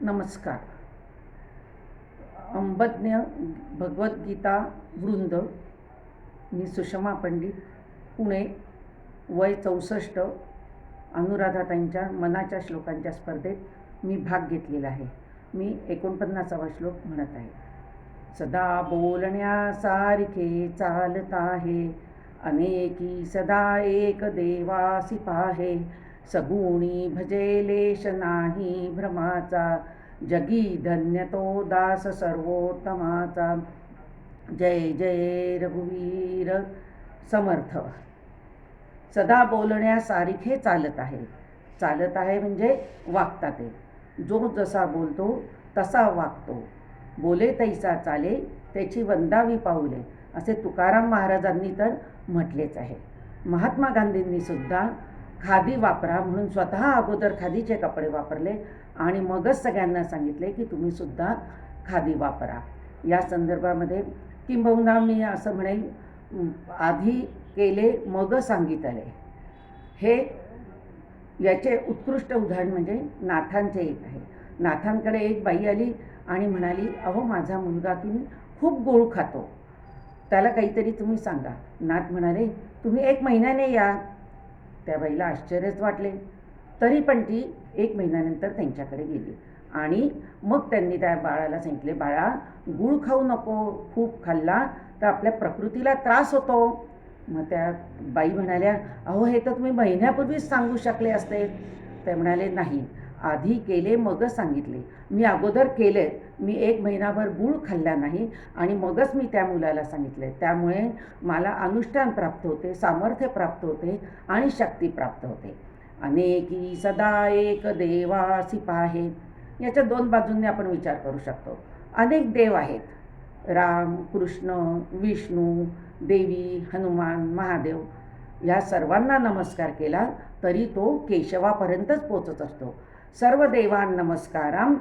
नमस्कार. अंबज्ञ भगवद्गीता वृंद मी सुषमा पंडित पुणे वय चौसष्ट अनुराधाताईंच्या मनाच्या श्लोकांच्या स्पर्धेत मी भाग घेतलेला आहे. मी एकोणपन्नासावा श्लोक म्हणत आहे. सदा बोलण्यासारखे चालत आहे अनेकी सदा एक देवासी पाहे सगुणी भजेलेश नाही भ्रमाचा जगी धन्य तो दास सर्वोत्तमाचा. जय जय रघुवीर समर्थ. सदा बोलण्यासारखे चालत आहे. चालत आहे म्हणजे वागतात ते. जो जसा बोलतो तसा वागतो. बोले तैसा चाले त्याची वंदावी पाऊले. असे तुकाराम महाराजांनी तर म्हटलेच आहे. महात्मा गांधींनी सुद्धा खादी वापरा म्हणून स्वतः अगोदर खादीचे कपडे वापरले आणि मगच सगळ्यांना सांगितले की तुम्ही सुद्धा खादी वापरा. या संदर्भामध्ये किंबहुना मी असं म्हणेल आधी केले मग सांगितले. हे याचे उत्कृष्ट उदाहरण म्हणजे नाथांचे एक आहे. नाथांकडे एक बाई आली आणि म्हणाली अहो माझा मुलगा की मी खूप गोळ खातो. त्याला काहीतरी तुम्ही सांगा. नाथ म्हणाले तुम्ही एक महिन्याने या त्या बाईला आश्चर्यच वाटले. तरी पण ती एक महिन्यानंतर त्यांच्याकडे गेली. आणि मग त्यांनी त्या बाळाला सांगितले बाळा गूळ खाऊ नको खूप खाल्ला तर आपल्या प्रकृतीला त्रास होतो. मग त्या बाई म्हणाल्या अहो हे तर तुम्ही महिन्यापूर्वीच सांगू शकले असते. ते म्हणाले नाही आधी केले मगच सांगितले. मी अगोदर केले मी एक महिनाभर गूळ खाल्ला नाही आणि मगच मी त्या मुलाला सांगितले. त्यामुळे मला अनुष्ठान प्राप्त होते सामर्थ्य प्राप्त होते आणि शक्ती प्राप्त होते. अनेकी सदा एक देवा सिपाहे. याच्या दोन बाजूंनी आपण विचार करू शकतो. अनेक देव आहेत. राम कृष्ण विष्णू देवी हनुमान महादेव. या सर्वांना नमस्कार केला तरी तो केशवापर्यंतच पोचत असतो. सर्व देवान नमस्काराम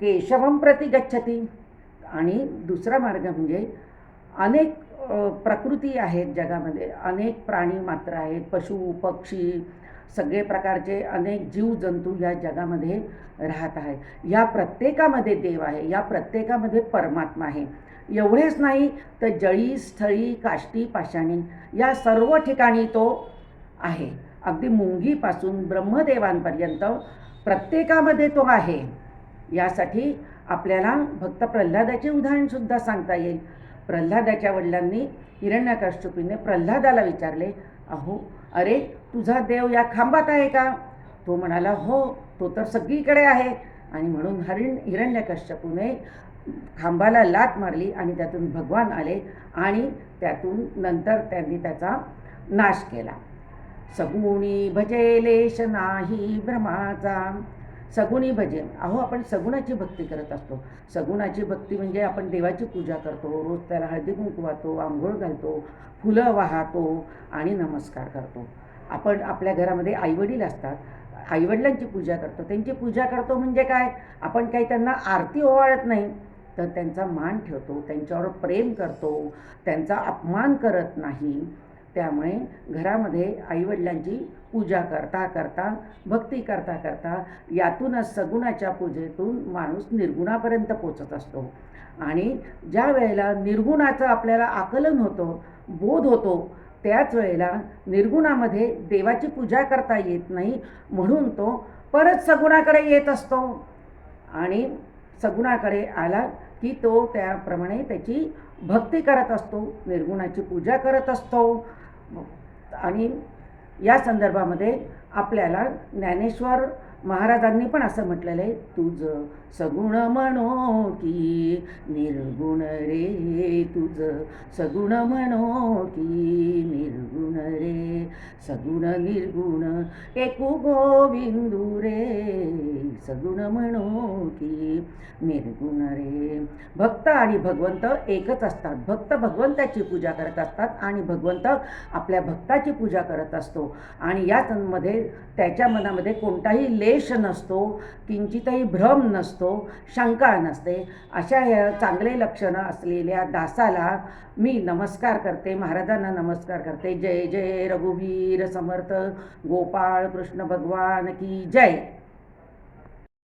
केशवम प्रति गच्छती. आणि दुसरा मार्ग म्हणजे अनेक प्रकृती आहेत जगामध्ये. अनेक प्राणी मात्र आहेत. पशु पक्षी सगळे प्रकारचे अनेक जीवजंतू या जगामध्ये राहत आहेत. या प्रत्येकामध्ये देव आहे. या प्रत्येकामध्ये परमात्मा आहे. एवढेच नाही तर जळी स्थळी काष्टी पाषाणी या सर्व ठिकाणी तो आहे. अगदी मुंगीपासून ब्रह्मदेवांपर्यंत प्रत्येकामध्ये तो आहे. यासाठी आपल्याला भक्त प्रल्हादाचे उदाहरणसुद्धा सांगता येईल. प्रल्हादाच्या वडिलांनी हिरण्यकश्यपीने प्रल्हादाला विचारले अहो अरे तुझा देव या खांबात आहे का? तो म्हणाला हो तो तर सगळीकडे आहे. आणि म्हणून हरिण हिरण्यकश्यपूने खांबाला लात मारली आणि त्यातून भगवान आले आणि त्यातून नंतर त्यांनी त्याचा नाश केला. सगुणी भजेलेश नाही भ्रमाचा. सगुणी भजन अहो आपण सगुणाची भक्ती करत असतो. सगुणाची भक्ती म्हणजे आपण देवाची पूजा करतो रोज त्याला हळदी कुंकू वाहतो आंघोळ घालतो फुलं वाहतो आणि नमस्कार करतो. आपण आपल्या घरामध्ये आईवडील असतात आईवडिलांची पूजा करतो. त्यांची पूजा करतो म्हणजे काय? आपण काही त्यांना आरती ओवाळत नाही तर त्यांचा मान ठेवतो त्यांच्यावर प्रेम करतो त्यांचा अपमान करत नाही. त्यामुळे घरामध्ये आईवडिलांची पूजा करता करता भक्ती करता करता यातूनच सगुणाच्या पूजेतून माणूस निर्गुणापर्यंत पोचत असतो. आणि ज्या वेळेला निर्गुणाचं आपल्याला आकलन होतं बोध होतो त्याच वेळेला निर्गुणामध्ये देवाची पूजा करता येत नाही म्हणून तो परत सगुणाकडे येत असतो. आणि सगुणाकडे आला की तो त्याप्रमाणे त्याची भक्ती करत असतो निर्गुणाची पूजा करत असतो. आणि या संदर्भामध्ये आपल्याला ज्ञानेश्वर महाराजांनी पण असं म्हटलेलं आहे तुझ सगुण म्हणो की निर्गुण रे तुझ सगुण म्हणो की सगुण निर्गुण एकू गोविंदू रे सगुण म्हणो की निर्गुण रे. भक्त आणि भगवंत एकच असतात. भक्त भगवंताची पूजा करत असतात आणि भगवंत आपल्या भक्ताची पूजा करत असतो. आणि यामध्ये त्याच्या मनामध्ये कोणताही लेश नसतो किंचितही भ्रम नसतो शंका नसते. अशा ह्या चांगले लक्षणं असलेल्या दासाला मी नमस्कार करते महाराजांना नमस्कार करते. जय जय रघुवीर. समर्थ गोपाळ कृष्ण भगवान की जय.